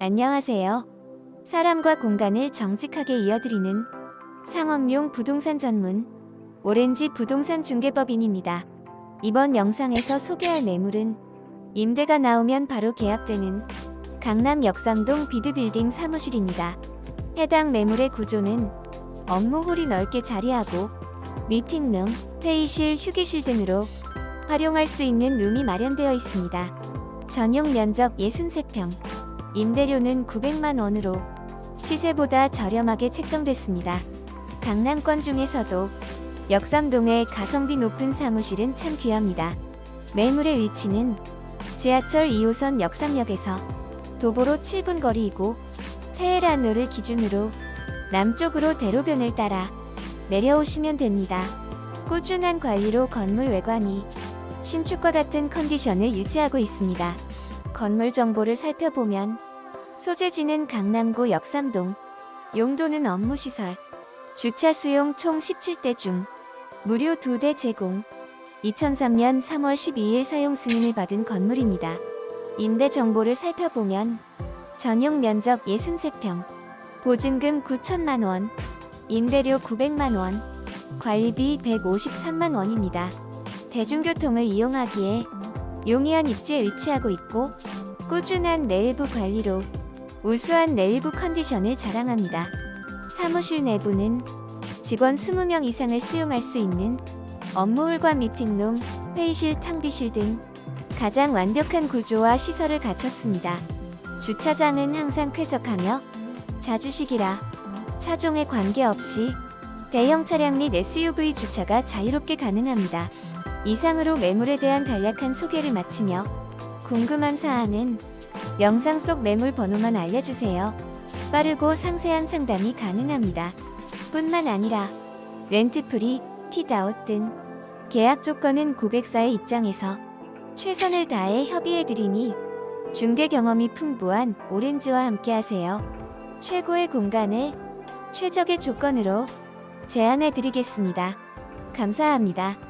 안녕하세요. 사람과 공간을 정직하게 이어드리는 상업용 부동산 전문 오렌지 부동산 중개법인입니다. 이번 영상에서 소개할 매물은 임대가 나오면 바로 계약되는 강남 역삼동 비드빌딩 사무실입니다. 해당 매물의 구조는 업무홀이 넓게 자리하고 미팅룸, 회의실, 휴게실 등으로 활용할 수 있는 룸이 마련되어 있습니다. 전용 면적 63평, 임대료는 900만 원으로 시세보다 저렴하게 책정됐습니다. 강남권 중에서도 역삼동의 가성비 높은 사무실은 참 귀합니다. 매물의 위치는 지하철 2호선 역삼역에서 도보로 7분 거리이고 테헤란로를 기준으로 남쪽으로 대로변을 따라 내려오시면 됩니다. 꾸준한 관리로 건물 외관이 신축과 같은 컨디션을 유지하고 있습니다. 건물 정보를 살펴보면 소재지는 강남구 역삼동, 용도는 업무시설, 주차 수용 총 17대 중 무료 2대 제공, 2003년 3월 12일 사용 승인을 받은 건물입니다. 임대 정보를 살펴보면 전용 면적 63평, 보증금 9천만 원, 임대료 900만 원, 관리비 153만 원입니다. 대중교통을 이용하기에 용이한 입지에 위치하고 있고 꾸준한 내외부 관리로 우수한 내외부 컨디션을 자랑합니다. 사무실 내부는 직원 20명 이상을 수용할 수 있는 업무홀과 미팅룸, 회의실, 탕비실 등 가장 완벽한 구조와 시설을 갖췄습니다. 주차장은 항상 쾌적하며 자주식이라 차종에 관계없이 대형 차량 및 SUV 주차가 자유롭게 가능합니다. 이상으로 매물에 대한 간략한 소개를 마치며 궁금한 사항은 영상 속 매물 번호만 알려주세요. 빠르고 상세한 상담이 가능합니다. 뿐만 아니라 렌트프리, 핏아웃 등 계약 조건은 고객사의 입장에서 최선을 다해 협의해드리니 중개 경험이 풍부한 오렌지와 함께 하세요. 최고의 공간을 최적의 조건으로 제안해드리겠습니다. 감사합니다.